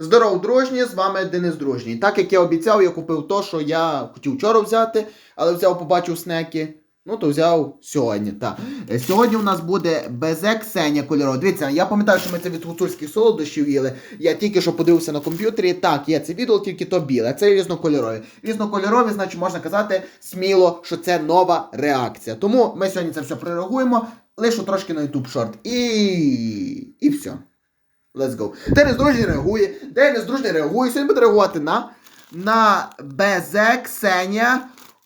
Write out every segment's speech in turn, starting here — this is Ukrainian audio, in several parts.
Здоров, дружні, з вами Денис Дружній. Так як я обіцяв, я купив то, що я хотів вчора взяти, але взяв, побачив снеки. Ну, то взяв сьогодні. так. Е, Сьогодні у нас буде безе Ксенія кольорова. Дивіться, я пам'ятаю, що ми це від гуцульських солодощів їли. Я тільки що подивився на комп'ютері. Так, є це відео, тільки то біле. Це різнокольорові. Різнокольорові, значить, можна казати сміло, що це нова реакція. Тому ми сьогодні це все прореагуємо. Лишу трошки на YouTube шорт. І. І все. Let's go. Денис Дружній реагує. Денис Дружній реагує. Сьогодні буде реагувати на. На Безе Ксенія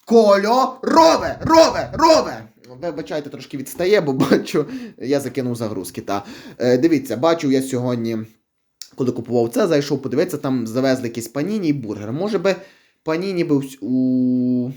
Кольорове. Рове. Рове. Вибачайте, трошки відстає, бо бачу, я закинув загрузки. Та. Е, дивіться, бачу я сьогодні, коли купував це, зайшов подивитися, там завезли якісь паніні і бургер. Може би паніні всь- у...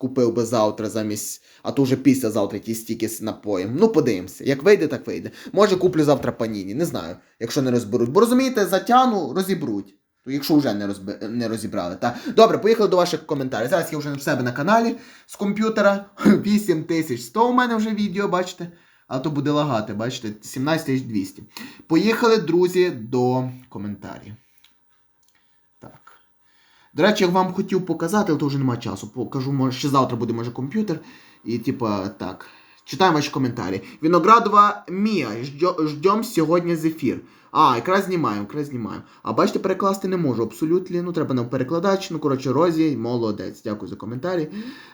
купив би завтра замість, а то вже післязавтра ті стільки з напоєм. Ну, подивимося. Як вийде, так вийде. Може, куплю завтра паніні, не знаю, якщо не розберуть. Бо розумієте, затягну, розібруть. То якщо вже не, розби... не розібрали. Та. Добре, поїхали до ваших коментарів. Зараз я вже в себе на каналі з комп'ютера. 8100 у мене вже відео, бачите? А то буде лагати, бачите? 17200. Поїхали, друзі, до коментарів. До речі, я вам хотів показати, але то вже немає часу. Покажу, може, ще завтра буде, може, комп'ютер. І, типа, так. Читаємо ваші коментарі. Виноградова Мія. Ждем сьогодні зефір. А, якраз знімаємо, якраз знімаємо. А бачите, перекласти не можу абсолютно. Ну, треба на перекладач. Ну, коротше, Розі, молодець. Дякую за коментарі.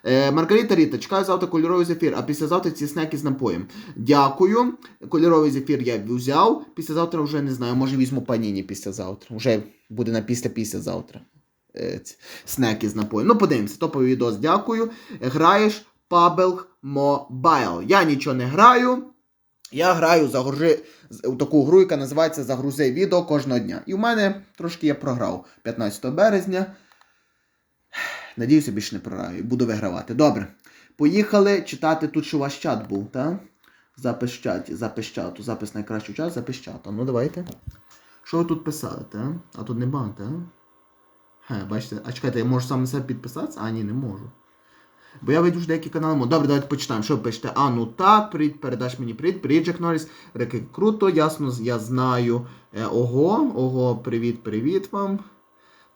Е, Маргарита Ріта, чекаю завтра кольоровий зефір, а післязавтра ці снеки з напоєм. Дякую. Кольоровий зефір я взяв. Післязавтра вже не знаю, може візьму паніні післязавтра. Вже буде на після-післязавтра. Е, ці снеки з напоєм. Ну, подивимося, топовий відос, дякую. Граєш PUBG Mobile. Я нічого не граю. Я граю загружи у таку гру, яка називається Загрузи відео кожного дня. І в мене трошки я програв 15 березня. Надіюся, більше не програю буду вигравати. Добре. Поїхали читати тут, що ваш чат був, так? Запис в чаті, запис чату, запис найкращий час, запис чату. Ну давайте. Що ви тут писали, так? А тут не бан, так? Хе, бачите, а чекайте, я можу сам на себе підписатися? А, ні, не можу. Бо я веду ж деякі канали. мо- Добре, давайте почитаємо. Що ви пишете? А, ну так, привіт, передаш мені привіт, привіт, Джек Норріс. Реки круто, ясно, я знаю. Е, ого, ого, привіт, привіт вам.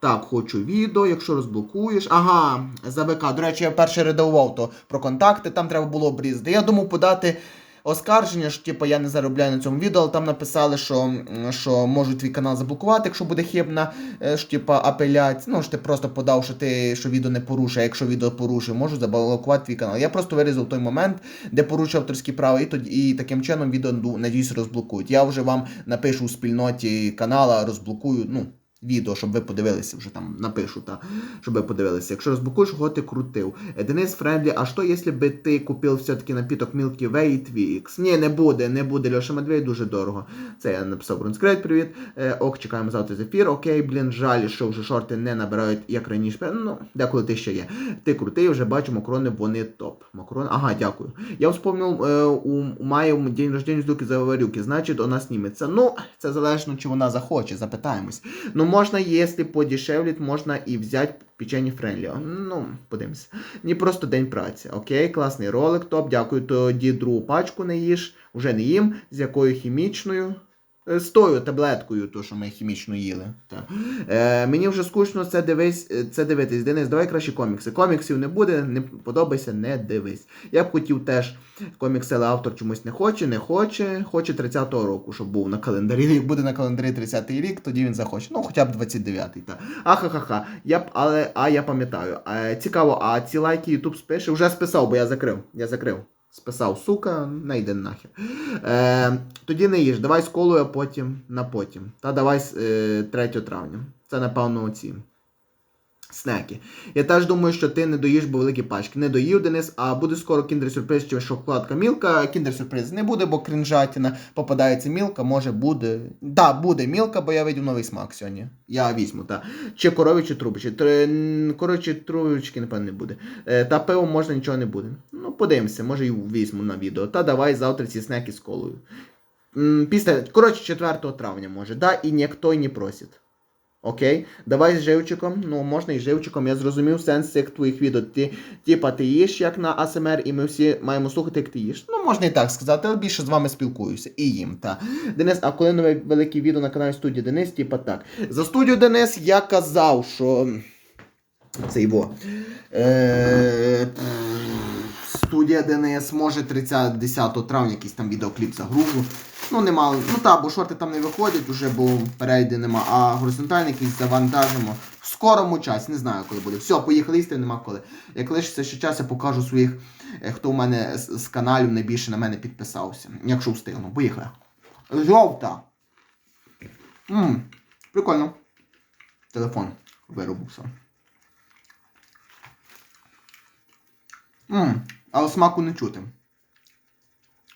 Так, хочу відео, якщо розблокуєш. Ага, за ВК. До речі, я перше редагував то про контакти, там треба було обрізати. Я думав подати оскарження, що типу, я не заробляю на цьому відео, але там написали, що, що можуть твій канал заблокувати, якщо буде хибна е, ж, типу, апеляція. Ну, що ти просто подав, що ти що відео не порушує, а якщо відео порушує, можуть заблокувати твій канал. Я просто вирізав той момент, де порушив авторські права, і тоді і таким чином відео ну, надіюсь розблокують. Я вже вам напишу у спільноті канала, розблокую. ну, Відео, щоб ви подивилися, вже там напишу, та, щоб ви подивилися. Якщо розблокуєш, кого ти крутив. Денис Френдлі, а що, якщо би ти купив все-таки напіток Milky Way і Twix? Ні, не буде, не буде, Льоша Медведь дуже дорого. Це я написав Брунскрейт, привіт. Е, ок, чекаємо завтра з ефір. Окей, блін, жаль, що вже шорти не набирають, як раніше. Ну, деколи ти ще є. Ти крутий, вже бачу, макрони, вони топ. Макрони, ага, дякую. Я вспомнив, е, у, у має у день рождения з Люки Заварюки, значить, вона сніметься. Ну, це залежно, чи вона захоче, запитаємось. Ну, можна, якщо подешевлять, можна і взяти печені Френлі. Ну, подивимося. Не просто день праці. Окей, класний ролик, топ. Дякую. Тоді другу пачку не їж. Уже не їм. З якою хімічною? Е, З тою таблеткою, то, що ми хімічно їли. Так. Е, мені вже скучно це дивись, е, це дивитись. Денис, давай краще комікси. Коміксів не буде, не подобайся, не дивись. Я б хотів теж комікси, але автор чомусь не хоче, не хоче. Хоче 30-го року, щоб був на календарі. Як буде на календарі 30-й рік, тоді він захоче. Ну, хоча б 29-й. Та. Ахахаха. Я б, але, а я пам'ятаю. Е, цікаво, а ці лайки YouTube спише? Вже списав, бо я закрив. Я закрив. Списав, сука, не йде нахер. Е, тоді не їж, давай з колою, а потім на потім. Та давай е, 3 травня. Це, напевно, ці снеки. Я теж думаю, що ти не доїш, бо великі пачки. Не доїв, Денис, а буде скоро кіндер-сюрприз чи шоколадка мілка. Кіндер-сюрприз не буде, бо кринжатіна попадається мілка, може буде. Да, буде мілка, бо я видів новий смак сьогодні. Я візьму, так. Чи корові, чи трубочки. Тр- Коротше, трубочки, напевно, не буде. Е, Та пиво можна нічого не буде. Ну, подивимося, може і візьму на відео. Та давай завтра ці снеки з колою. Після, коротше, 4 травня може, да, і ніхто й не просить. Окей, давай з живчиком. Ну, можна і живчиком. Я зрозумів сенс цих твоїх відео. Ти, типа, ти їш як на АСМР, і ми всі маємо слухати, як ти їш. Ну, можна і так сказати, але більше з вами спілкуюся. І їм, та. Денис, а коли нове велике відео на каналі студії Денис, типа так. За студію Денис я казав, що. Це його. Е... Студія ДНС може 30 10 травня якийсь там відеокліп загружу. Ну, нема. Ну та, бо шорти там не виходять уже, бо перейди нема. А горизонтальний якийсь завантажимо в скорому часі. Не знаю, коли буде. Все, поїхали їсти, нема коли. Як лишиться ще час, я покажу своїх, е, хто у мене з, з каналів найбільше на мене підписався. Якщо встигну. Поїхали. Жовта. Ммм, прикольно. Телефон виробився. Ммм, але смаку не чути.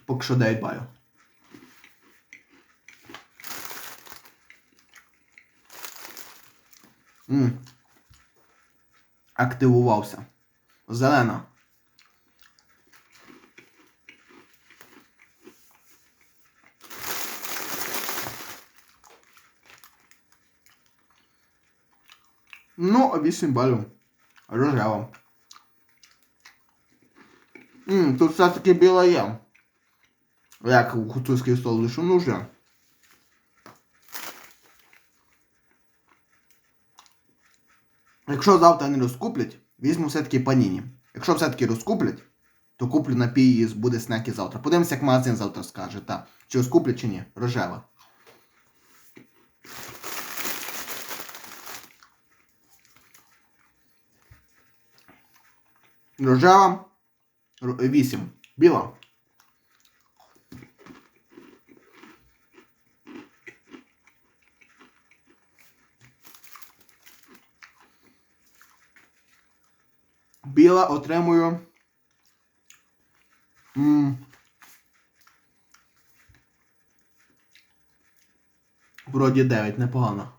Поки що 9 балів. Ммм. Активувався. Зелена. Ну, 8 балів. Рожева. Ммм, тут все-таки біла є. Як у гуцульський стол лише ну Якщо завтра не розкуплять, візьму все-таки паніні. Якщо все-таки розкуплять, то куплю напій і буде снеки завтра. Подивимося, як магазин завтра скаже, та. Чи розкуплять, чи ні. Рожева. Рожева. 8. Біла. Біла отримую. м, Вроді 9, непогано.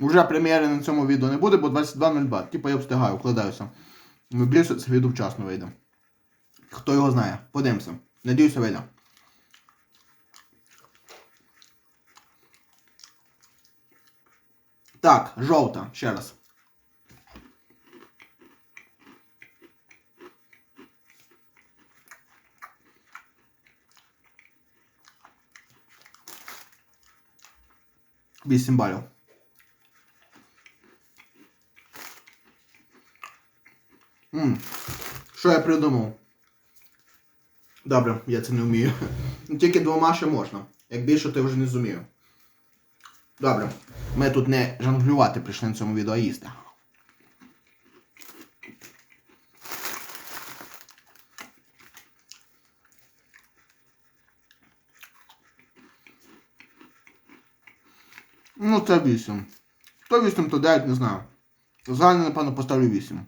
Уже прем'єри на цьому відео не буде, бо 22.02. Типа я встигаю, вкладаюся. Надіюся, це відео вчасно вийде. Хто його знає? Подивимося. Надіюся, вийде. Так, жовта, ще раз. Вісім балів. М, Що я придумав? Добре, я це не вмію. Тільки двома ще можна. Як більше, то я вже не зумію. Добре. Ми тут не жонглювати прийшли на цьому відео, їсти. Ну, це 8. То 8, то 9, не знаю. Загально, напевно, поставлю 8.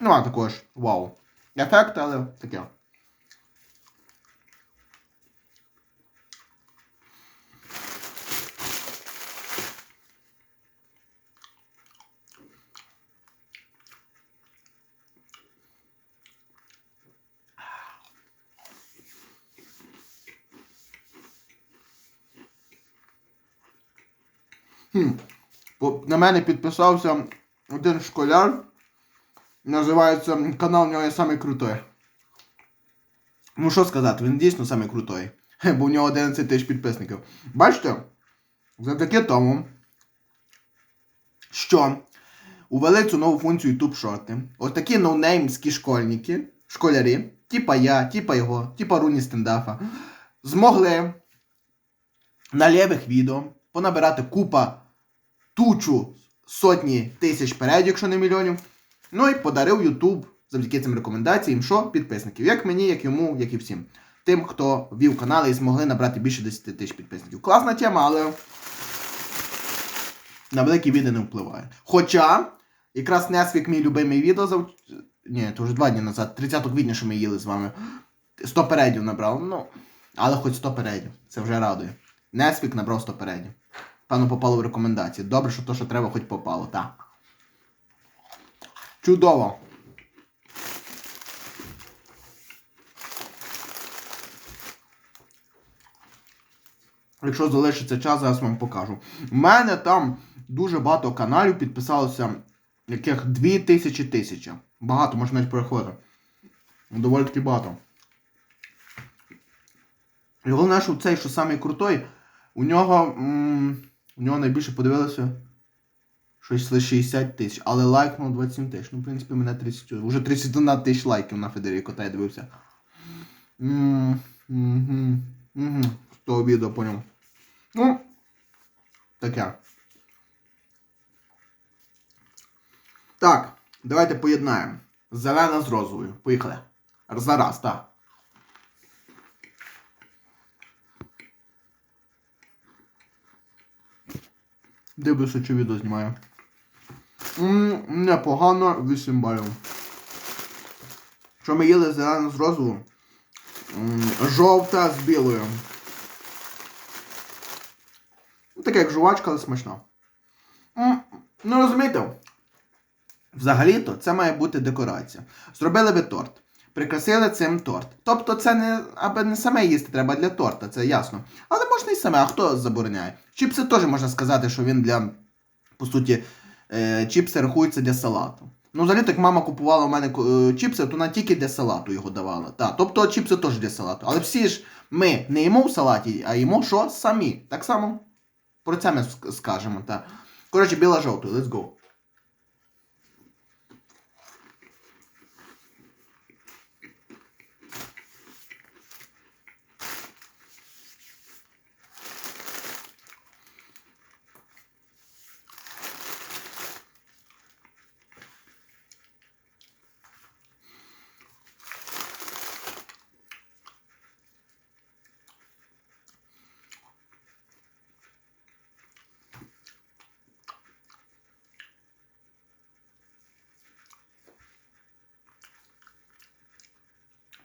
Нема такого ж вау. Ефект, але таке. Хм. На мене підписався один школяр. Називається канал у нього є самий крутой. Ну що сказати, він дійсно самий крутой. Бо у нього 11 тисяч підписників. Бачите? Завдяки тому, що увели цю нову функцію YouTube шорти. Ось такі ноунеймські школьники, школярі, типа я, типа його, типа Руні стендафа, змогли на лівих відео понабирати купа тучу сотні тисяч переглядів, якщо не мільйонів. Ну і подарив YouTube завдяки цим рекомендаціям, що підписників. Як мені, як йому, як і всім. Тим, хто вів канали і змогли набрати більше 10 тисяч підписників. Класна тема, але на великі відео не впливає. Хоча, якраз Несвік мій любимий відео зав... Ні, то вже два дні назад, 30 квітня, що ми їли з вами. 100 передів набрав. Ну, але хоч 100 передів. Це вже радує. Несвік набрав 100 передів. Певно, попало в рекомендації. Добре, що то, що треба, хоч попало, так. Чудово! Якщо залишиться час, зараз вам покажу. У мене там дуже багато каналів підписалося, яких 2000 тисячі. Багато, можна навіть переходити. Доволі таки багато. І головне, що цей, що самий крутой, у нього... М у нього найбільше подивилося щось лише 60 тисяч, але лайкнув 27 тисяч. Ну, в принципі, мене 30. Уже 31 тисяч лайків на Федеріко, та я дивився. Мгм. З того відео по ньому. Ну, таке. Так, давайте поєднаємо. Зелена з розовою. Поїхали. Зараз, так. Дивлюся, чи відео знімаю. Непогано 8 балів. Що ми їли зелену з розовою? М, Жовта з білою. Ну, Таке як жувачка, але смачно. М, Ну розумієте? Взагалі-то це має бути декорація. Зробили ви торт. Прикрасили цим торт. Тобто це не аби не саме їсти треба для торта, це ясно. Але можна і саме, а хто забороняє? Чіпси теж можна сказати, що він для, по суті, е, чіпси рахуються для салату. Ну, взагалі, так мама купувала у мене е, чіпси, то вона тільки для салату його давала. Так, тобто чіпси теж для салату. Але всі ж ми не їмо в салаті, а їмо що самі. Так само про це ми скажемо. Так. Коротше, біла жовтою, let's go.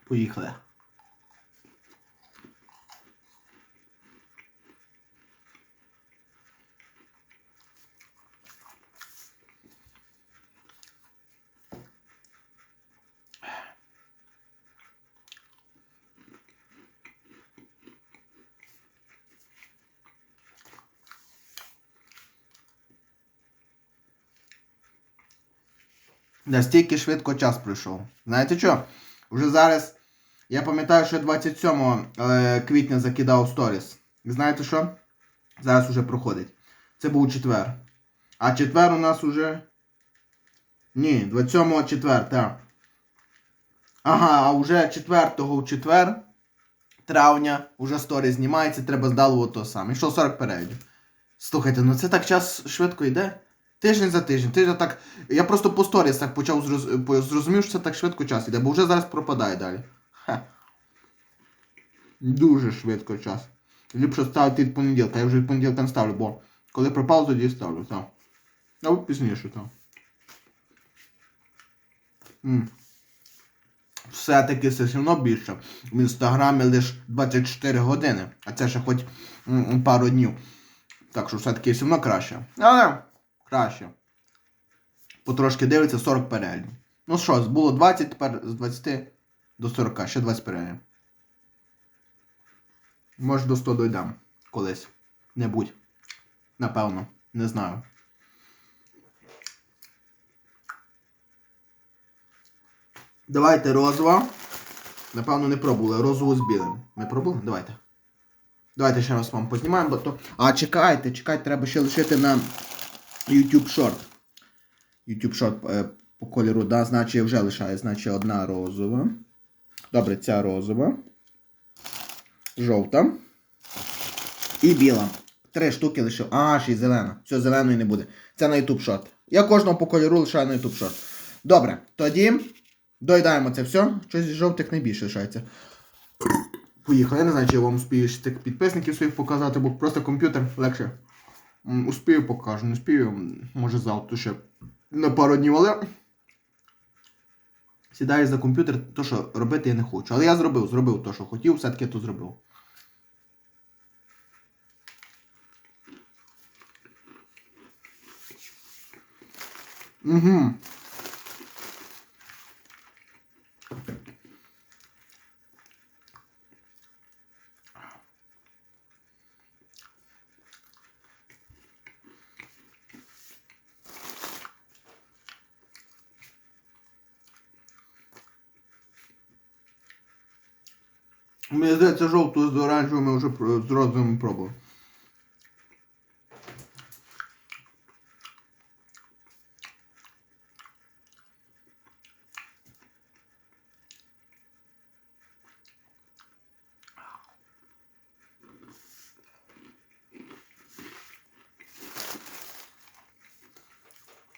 Поїхали. Настільки швидко час пройшов. Знаєте що? Вже зараз. Я пам'ятаю, що я 27 е, квітня закидав сторіс. Знаєте що? Зараз уже проходить. Це був четвер. А четвер у нас уже. Ні, 27 четвер, так. Ага, а вже 4 у четвер травня уже сторіс знімається, треба здалово то саме. І що 40 переглядів. Слухайте, ну це так час швидко йде. Тиждень за тиждень, тиждень так. Я просто по сторіс так почав зрозумів, що це так швидко час іде, бо вже зараз пропадає далі. Ха. Дуже швидко час. Ліпше ставити від понеділка, я вже від понеділка не ставлю, бо коли пропав, тоді ставлю, так. Або пізніше, так. Все-таки все одно більше. В інстаграмі лише 24 години, а це ще хоч пару днів. Так що все-таки все одно краще. Але краще. Потрошки дивиться 40 переглядів. Ну що, було 20, тепер з 20 до 40, ще 20 переглядів. Може до 100 дойдемо колись. Не будь. Напевно. Не знаю. Давайте розова. Напевно, не пробували. Розову з білим. Ми пробували? Давайте. Давайте ще раз вам познімаємо, бо то. А, чекайте, чекайте, треба ще лишити на YouTube Short. YouTube Short е, по кольору, да, значить вже лишає, значить одна розова. Добре, ця розова. Жовта. І біла. Три штуки лишив. А, ще й зелена. Все, зеленої не буде. Це на YouTube Short. Я кожного по кольору лишаю на YouTube Short. Добре, тоді доїдаємо це все. Щось з жовтих найбільше лишається. Поїхали. Я не знаю, чи я вам успію тих підписників своїх показати, бо просто комп'ютер легше. Успію покажу, не успію, може завтра ще на пару днів, але. Сідаєш за комп'ютер, то що робити я не хочу. Але я зробив, зробив то, що хотів, все-таки то зробив. Угу. Мені здається, жовту з оранжевим ми вже з розовим пробували.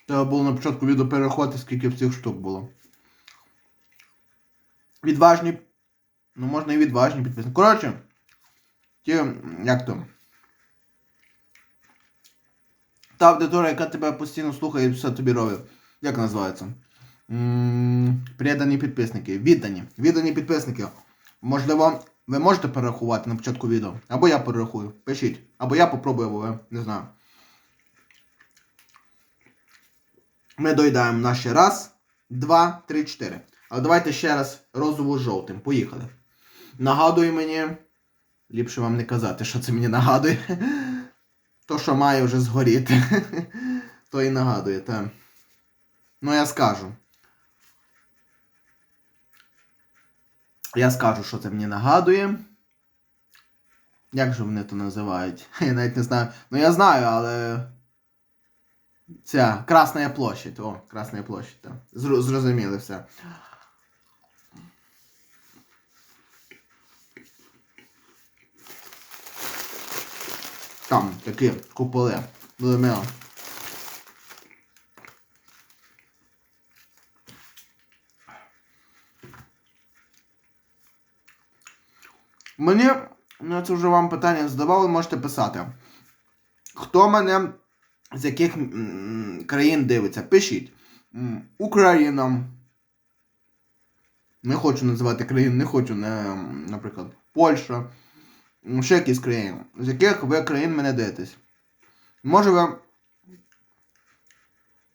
Треба було на початку відео перерахувати, скільки цих штук було. Відважні. Ну, можна і відважні підписники. Коротше, ті, як то. Та аудиторія, яка тебе постійно слухає і все тобі робить. Як називається? М, Предані підписники. Віддані. Віддані підписники. Можливо, ви можете перерахувати на початку відео. Або я перерахую. Пишіть. Або я попробую, або ви. Не знаю. Ми доїдаємо наші раз, два, три, чотири. Але давайте ще раз розову жовтим. Поїхали. Нагадує мені. Ліпше вам не казати, що це мені нагадує. То, що має вже згоріти. То і нагадує, так. Ну, я скажу. Я скажу, що це мені нагадує. Як же вони то називають? Я навіть не знаю. Ну я знаю, але. Ця Красна площадь. О, Красна площадь, так. Зрозуміли все. Там такі куполи. Мило. Мені, ну це вже вам питання задавали, можете писати. Хто мене з яких країн дивиться? Пишіть. Україна. Не хочу називати країн, не хочу, не, наприклад, Польща. Ще якісь країни. З яких ви країн мене дивитесь? Може ви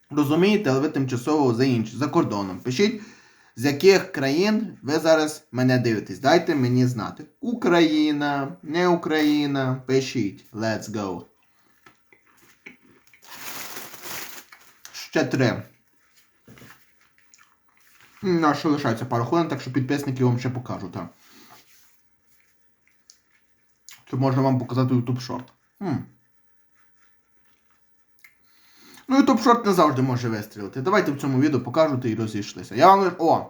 розумієте, але ви тимчасово за інші, за кордоном. Пишіть, з яких країн ви зараз мене дивитесь. Дайте мені знати. Україна, не Україна. Пишіть. Let's go. Ще три. На що лишається пару хвилин, так що підписники вам ще покажу, так. Це можна вам показати YouTube Short. Хм. Ну, YouTube Short не завжди може вистрілити. Давайте в цьому відео покажу і розійшлися. Я вам. О!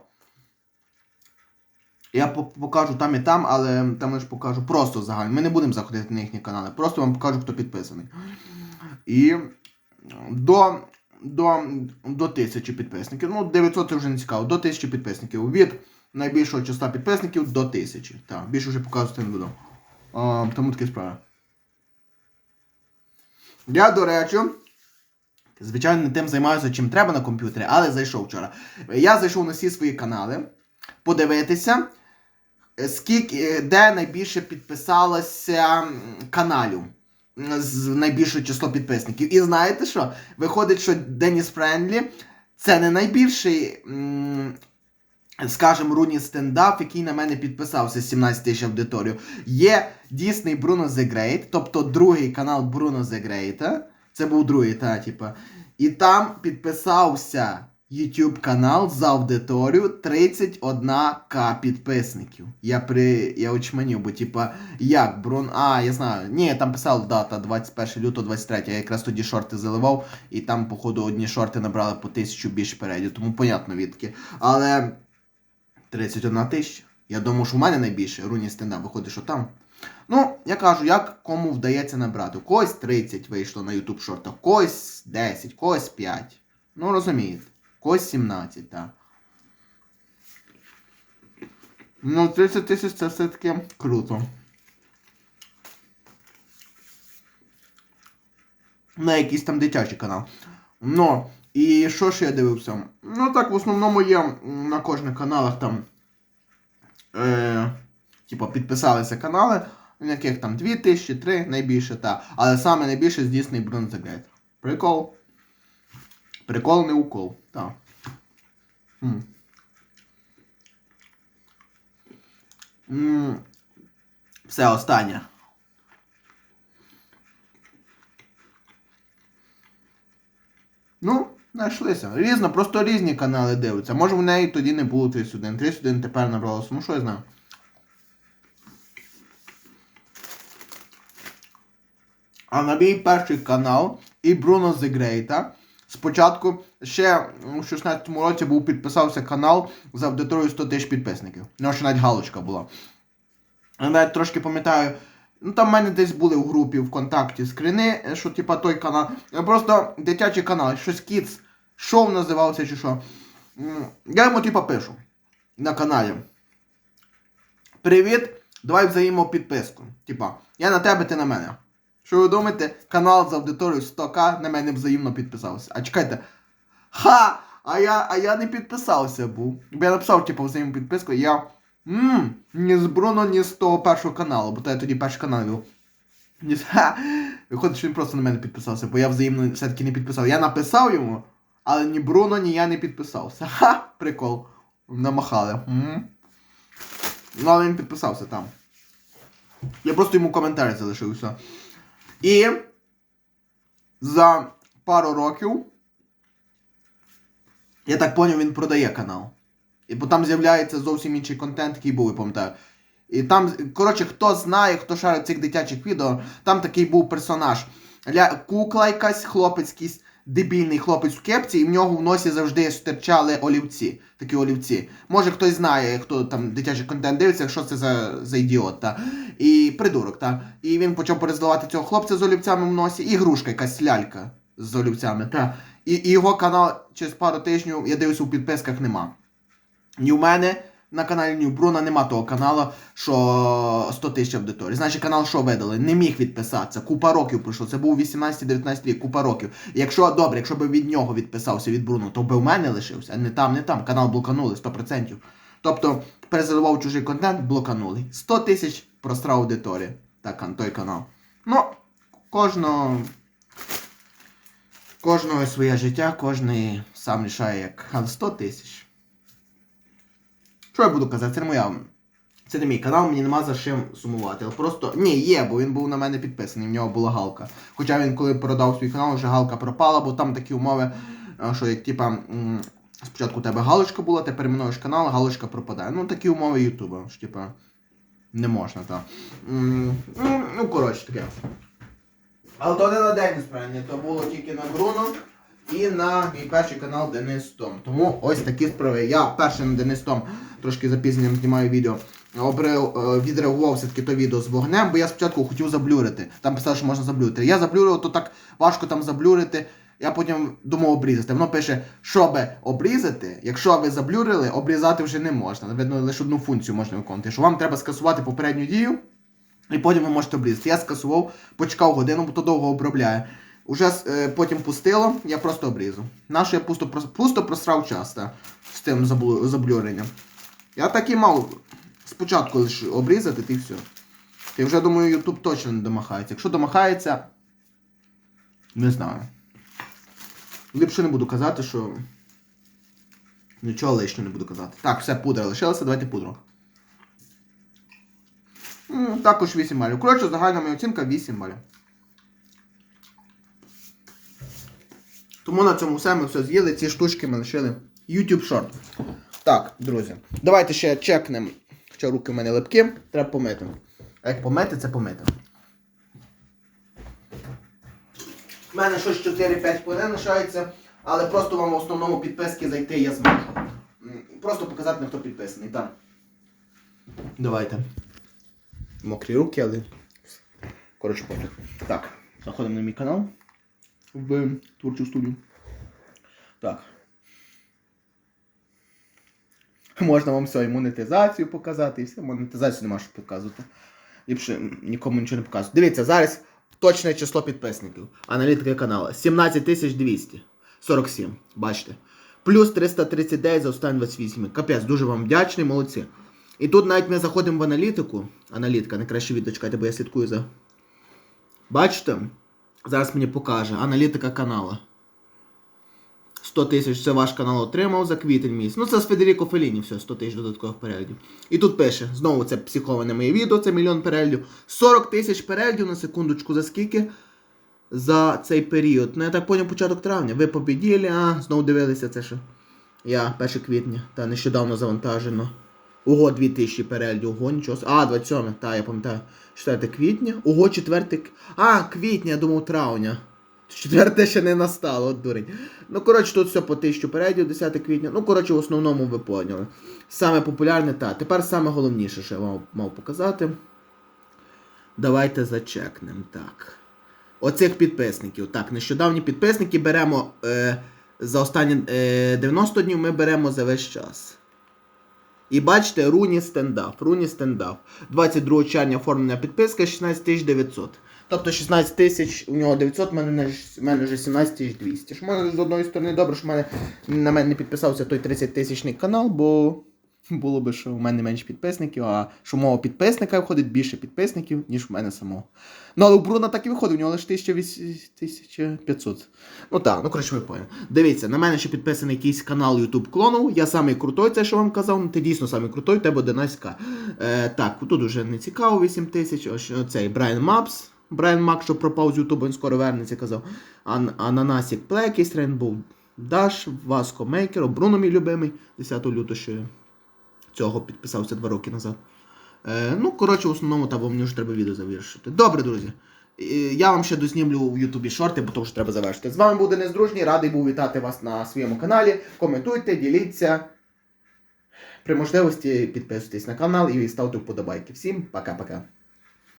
Я покажу там і там, але там лише покажу просто загально. Ми не будемо заходити на їхні канали. Просто вам покажу, хто підписаний. І до, до, до 1000 підписників. Ну, 900 це вже не цікаво. До 1000 підписників. Від найбільшого числа підписників до 1000. Так, більше вже показувати не буду. Тому такі справи. Я, до речі, звичайно, не тим займаюся, чим треба на комп'ютері, але зайшов вчора. Я зайшов на всі свої канали подивитися, скільки, е, де найбільше підписалося каналів з найбільше число підписників. І знаєте що? Виходить, що Деніс Френдлі це не найбільший. м, Скажем, Руні стендап, який на мене підписався 17 тисяч аудиторію. Є дійсний Bruno The Great, тобто другий канал Bruno The Great. Це був другий, та, типа. І там підписався YouTube канал з аудиторією 31к підписників. Я при. Я очманів, бо типа, як Брун. А, я знаю. Ні, там писав дата 21 лютого 23. Я якраз тоді шорти заливав, і там, походу, одні шорти набрали по тисячу більше передів, тому понятно відки. Але 31 тисяча. Я думаю, що в мене найбільше руні стендап виходить, що там. Ну, я кажу, як кому вдається набрати. У когось 30 вийшло на YouTube шортах, когось 10, когось 5. Ну, розумієте. Когось 17, так. Ну, 30 тисяч це все-таки круто. На якийсь там дитячий канал. Ну, і що ж я дивився? Ну так, в основному є на кожних каналах там. Е, типу, підписалися канали, на яких там 2000, 3 найбільше, та. Але саме найбільше здійсний Бронзегейт. Прикол. Прикол не укол. Так. Все останнє. Ну, Знайшлися. Різно, просто різні канали дивляться. Може в неї тоді не було 31. 31 тепер набралося, тому що я знаю. А на мій перший канал і Бруно Зегрейта. Спочатку ще у 16-му році був підписався канал за аудиторією 100 тисяч підписників. Ну, що навіть галочка була. Я навіть трошки пам'ятаю, ну там в мене десь були в групі ВКонтакті скрини, що типа той канал. Просто дитячий канал, щось кіц шоу називався чи що. Я йому типа пишу на каналі. Привіт, давай взаємопідписку. Типа, я на тебе, ти на мене. Що ви думаєте, канал з аудиторією 100к на мене взаємно підписався. А чекайте. Ха! А я, а я не підписався був. Бо я написав, типу, взаємопідписку, і я. Ммм, ні з Бруно, ні з того першого каналу, бо то я тоді перший канал вів. Ні з- Ха! Виходить, що він просто на мене підписався, бо я взаємно все-таки не підписав. Я написав йому, але ні Бруно, ні я не підписався. Ха! Прикол. Намахали. Ну, але він підписався там. Я просто йому коментар залишив і. І за пару років, я так поняв, він продає канал. І бо там з'являється зовсім інший контент, який був, я пам'ятаю. І там, коротше, хто знає, хто шарить цих дитячих відео, там такий був персонаж. Ля, кукла якась, хлопець якийсь дебільний хлопець в кепці, і в нього в носі завжди стирчали олівці. Такі олівці. Може хтось знає, хто там дитячий контент дивиться, що це за, за ідіот, та. І придурок, та. І він почав перездавати цього хлопця з олівцями в носі, і грушка, якась лялька з олівцями, та. І, і його канал через пару тижнів, я дивлюся, у підписках нема. Ні у мене на каналі, ні у Бруна нема того каналу, що 100 тисяч аудиторії. Значить, канал що видали? Не міг відписатися. Купа років пройшло. Це був 18-19 рік, купа років. Якщо добре, якщо б від нього відписався від Бруно, то би в мене лишився. Не там, не там. Канал блоканули 100%. Тобто, перезаливав чужий контент, блоканули. 100 тисяч просрав аудиторія. Так, той канал. Ну, кожного. Кожного своє життя, кожен сам рішає як. Але 100 тисяч. Що я буду казати? Це не моя. Це не мій канал, мені нема за чим сумувати. Просто. Ні, є, бо він був на мене підписаний, в нього була галка. Хоча він, коли продав свій канал, вже галка пропала, бо там такі умови, е, що як типа. Спочатку у тебе галочка була, ти перейменуєш канал, галочка пропадає. Ну такі умови Ютуба, що типа. Не можна, так. Ну, ну, коротше таке. Але то не на день справді, то було тільки на Бруно і на мій перший канал Денис Том. Тому ось такі справи. Я перший на Денис Том трошки запізненням знімаю відео. Е, відреагував все-таки то відео з вогнем, бо я спочатку хотів заблюрити. Там писав, що можна заблюрити. Я заблюрив, то так важко там заблюрити. Я потім думав обрізати. Воно пише, щоб обрізати, якщо ви заблюрили, обрізати вже не можна. Видно, лише одну функцію можна виконувати. Що вам треба скасувати попередню дію, і потім ви можете обрізати. Я скасував, почекав годину, бо то довго обробляє. Уже е, потім пустило, я просто обрізав. Нащо я пусто, пусто просрав час та, з тим заблю, заблюренням. Я так і мав спочатку лише обрізати, ти все. Ти вже думаю, YouTube точно не домахається. Якщо домахається, не знаю. Ліпше не буду казати, що. Нічого лишнього не буду казати. Так, все, пудра лишилася, давайте пудру. Також 8 балів. Коротше, загальна моя оцінка 8 балів. Тому на цьому все ми все з'їли. Ці штучки ми лишили. YouTube Short. Так, друзі. Давайте ще чекнемо. Хоча руки в мене липкі, треба помити. А як помити, це помити. У мене щось 4-5 хвилин лишається, але просто вам в основному підписки зайти я зможу. Просто показати, на хто підписаний. Так. Давайте. Мокрі руки, але. Коротше, пофіг. Так, заходимо на мій канал в творчу студію. Так. Можна вам все, і монетизацію показати, і все. Монетизацію нема що показувати. Ліпше нікому нічого не показувати. Дивіться, зараз точне число підписників. Аналітика каналу. 17 247. Бачите. Плюс 339 за останні 28. Капець, дуже вам вдячний, молодці. І тут навіть ми заходимо в аналітику. Аналітика, найкраще відео бо я слідкую за. Бачите? Зараз мені покаже. Аналітика каналу. 100 тисяч це ваш канал отримав за квітень місяць. Ну це з Федеріко Феліні, все, 100 тисяч додаткових переглядів. І тут пише, знову це психоване моє відео, це мільйон переглядів. 40 тисяч переглядів на секундочку, за скільки? За цей період. Ну я так поняв, початок травня. Ви побіділи, а знову дивилися це ще. Я 1 квітня, та нещодавно завантажено. Ого, 2000 переглядів, ого, нічого. А, 27, так, я пам'ятаю. 4 квітня. Ого, 4. А, квітня, я думав, травня. Четверте ще не настало, от дурень. Ну, коротше, тут все по 1000 переглядів, 10 квітня. Ну, коротше, в основному ви поняли. Саме популярне, так. Тепер саме головніше, що я вам мав показати. Давайте зачекнемо. Так. Оцих підписників. Так, нещодавні підписники беремо е, за останні е, 90 днів ми беремо за весь час. І бачите, Руні стендап. Руні стендап. 22 червня оформлена підписка 16 900. Тобто 16 тисяч, у нього 900, в мене, в мене вже 17 тисяч 200. Що в мене з одної сторони добре, що в мене, на мене не підписався той 30 тисячний канал, бо було би, що в мене менше підписників, а що в мого підписника виходить більше підписників, ніж в мене самого. Ну, але у Бруна так і виходить, у нього лише 1500. Ну так, ну коротше, ви поняли. Дивіться, на мене ще підписаний якийсь канал YouTube клонов. Я самий крутой, це що вам казав. Ти дійсно самий крутой, у тебе 11к. Е, так, тут уже не цікаво, 8 тисяч. Ось цей Брайан Мапс. Брайан Мак, що пропав з Ютубу, він скоро вернеться, казав. Ан- Ананасік Плекіс, Рейнбоу Даш, Васко Мейкер, Бруно мій любимий, 10 лютого ще цього підписався два роки назад. Е, ну, коротше, в основному там мені вже треба відео завершити. Добре, друзі. Я вам ще дознімлю в Ютубі шорти, бо то вже треба завершити. З вами був Денис Дружній, радий був вітати вас на своєму каналі. Коментуйте, діліться. При можливості підписуйтесь на канал і ставте вподобайки. Всім пока-пока.